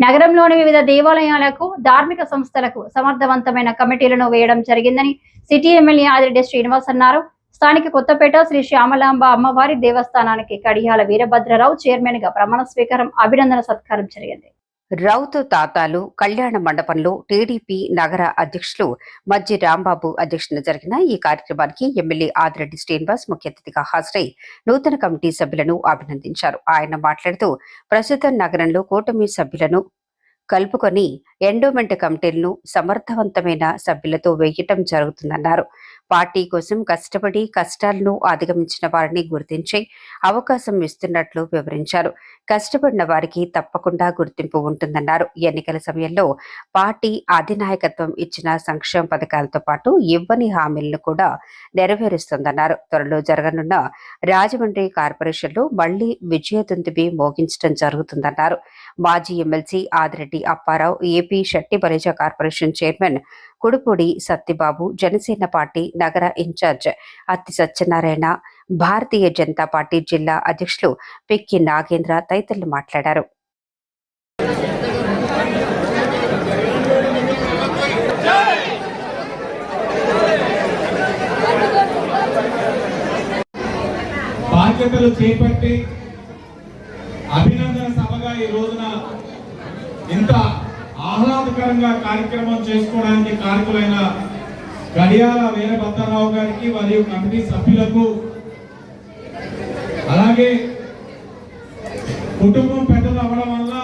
నగరంలోని వివిధ దేవాలయాలకు ధార్మిక సంస్థలకు సమర్థవంతమైన కమిటీలను వేయడం జరిగిందని సిటీ ఎమ్మెల్యే ఆదిరెడ్డి శ్రీనివాస్ అన్నారు. స్థానిక కొత్తపేట శ్రీ శ్యామలాంబ అమ్మవారి దేవస్థానానికి కడియాల వీరభద్రరావు చైర్మన్గా ప్రమాణ స్వీకారం అభినందన సత్కారం జరిగింది. రౌతు తాతాలు కళ్యాణ మండపంలో టీడీపీ నగర అధ్యక్షులు మజ్జి రాంబాబు అధ్యక్షతన జరిగిన ఈ కార్యక్రమానికి ఎమ్మెల్యే ఆదిరెడ్డి శ్రీనివాస్ ముఖ్య అతిథిగా హాజరై నూతన కమిటీ సభ్యులను అభినందించారు. ఆయన మాట్లాడుతూ ప్రస్తుతం నగరంలో కూటమి సభ్యులను కలుపుకొని ఎండోమెంట్ కమిటీలను సమర్థవంతమైన సభ్యులతో వేయటం జరుగుతుందన్నారు. పార్టీ కోసం కష్టపడి కష్టాలను అధిగమించిన వారిని గుర్తించే అవకాశం ఇస్తున్నట్లు వివరించారు. కష్టపడిన వారికి తప్పకుండా గుర్తింపు ఉంటుందన్నారు. ఎన్నికల సమయంలో పార్టీ అధినాయకత్వం ఇచ్చిన సంక్షేమ పథకాలతో పాటు ఇవ్వని హామీలను కూడా నెరవేరుస్తుందన్నారు. త్వరలో జరగనున్న రాజమండ్రి కార్పొరేషన్లో మళ్ళీ విజయదుందుబి మోగించడం జరుగుతుందన్నారు. మాజీ MLC Adireddy Apparao AP Shetti Balija corporation chairman Kudupudi Sattibabu Janasena party నగర ఇన్ఛార్జ్ అత్తి సత్యనారాయణ భారతీయ జనతా పార్టీ జిల్లా అధ్యక్షులు పిక్కి నాగేంద్ర తదితరులు మాట్లాడారు. బాధ్యతలు చేపట్టి అభినందన సభగా ఈ రోజున ఇంత ఆహ్లాదకరంగా కార్యక్రమం చేసుకోవడానికి కారకులైన గడియాల వీరభద్రరావు గారికి మరియు కమిటీ సభ్యులకు అలాగే కుటుంబం పెద్దలు అవ్వడం వల్ల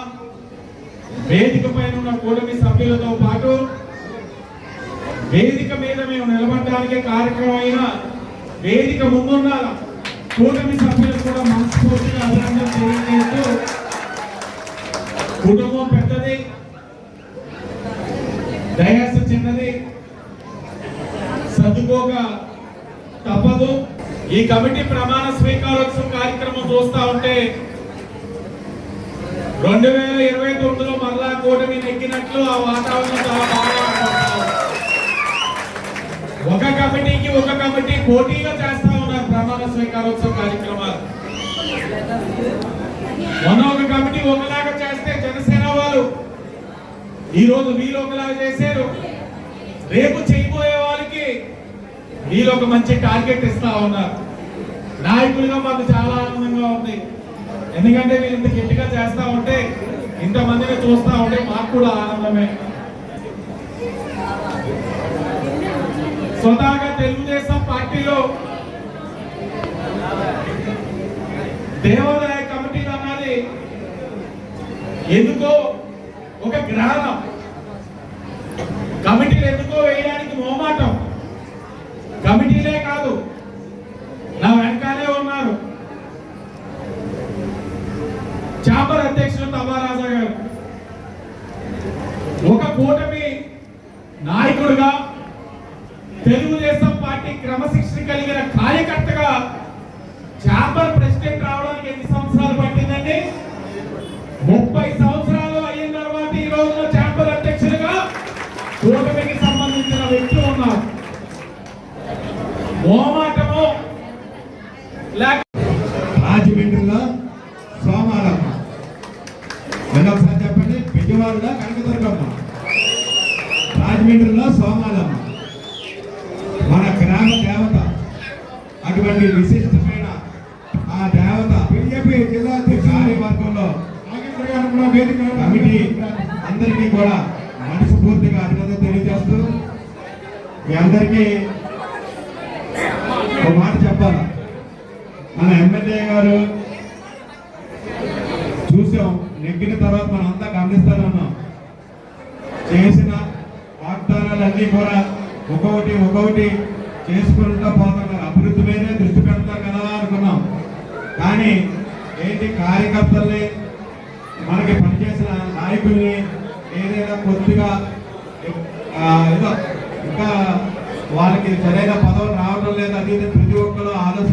వేదిక పైన ఉన్న కూటమి సభ్యులతో పాటు వేదిక మీద మేము నిలబడడానికి కార్యక్రమమైన వేదిక ముందున్న కూటమి సభ్యులకు కూడా మనస్ఫూర్తిగా అభినందన తెలియజేస్తూ కుటుంబం డయాస్ చిన్నది సర్దుకోక తప్పదు. ఈ కమిటీ ప్రమాణ స్వీకారోత్సవ కార్యక్రమం చూస్తా ఉంటే రెండు వేల ఇరవై తొమ్మిదిలో మరలా కూటమి నెగ్గినట్లు ఆ వాతావరణం చాలా బాగా ఒక కమిటీకి ఒక కమిటీ పోటీగా చేస్తా ఉన్నారు ప్రమాణ స్వీకారోత్సవ కార్యక్రమాలు. మొన్న ఒక కమిటీ ఒకలాగా ఈ రోజు వీళ్ళు ఒకలాగా చేశారు. రేపు చేయబోయే వాళ్ళకి వీళ్ళు ఒక మంచి టార్గెట్ ఇస్తా ఉన్నారు. నాయకులుగా మాకు చాలా ఆనందంగా ఉంది. ఎందుకంటే వీళ్ళు ఇంత గట్టిగా చేస్తా ఉంటే ఇంతమందిని చూస్తా ఉంటే మాకు కూడా ఆనందమే. స్వతహాగా తెలుగుదేశం పార్టీలో దేవాదాయ కమిటీ అన్నది ఎందుకో ఒక గ్రహణం చాంబర్ అధ్యక్షులు తమారాజా గారు. ఒక కూటమి నాయకుడుగా తెలుగుదేశం పార్టీ క్రమశిక్షణ కలిగిన కార్యకర్తగా చాంబర్ ప్రెసిడెంట్ రావడానికి ఎన్ని సంవత్సరాలు పట్టిందండి? ముప్పై సంవత్సరాలు అయిన తర్వాత ఈ రోజున చాంబర్ అధ్యక్షుడిగా కూటమికి సంబంధించిన వ్యక్తి ఉన్నారు. మోమాటము లేక రాజమండ్రిలో రెండొకసారి చెప్పండి. పెద్దవాళ్ళ కనకదుర్గమ్మ. రాజమండ్రిలో సోమాలమ్మ మన గ్రామ దేవత. అటువంటి విశిష్టమైన ఆ దేవత బీజేపీ జిల్లా కార్యవర్గంలో కమిటీ అందరికీ కూడా మనస్ఫూర్తిగా అభినందన తెలియజేస్తూ మీ అందరికీ ఒక మాట చెప్పాలా? మన ఎమ్మెల్యే గారు నింపిన తర్వాత మనం అంతా గమనిస్తూనే చేసిన వాగ్దానాలన్నీ కూడా ఒక్కొక్కటి ఒక్కొక్కటి చేసుకుంటూ పోతున్నారు. అభివృద్ధి మీదే దృష్టి పెడతారు కదా అనుకున్నాం. కానీ ఏంటి కార్యకర్తల్ని మనకి పనిచేసిన నాయకుల్ని ఏదైనా కొద్దిగా ఏదో ఇంకా వాళ్ళకి సరైన పదవులు రావడం లేదు. అది ప్రతి ఒక్కరు ఆలోచన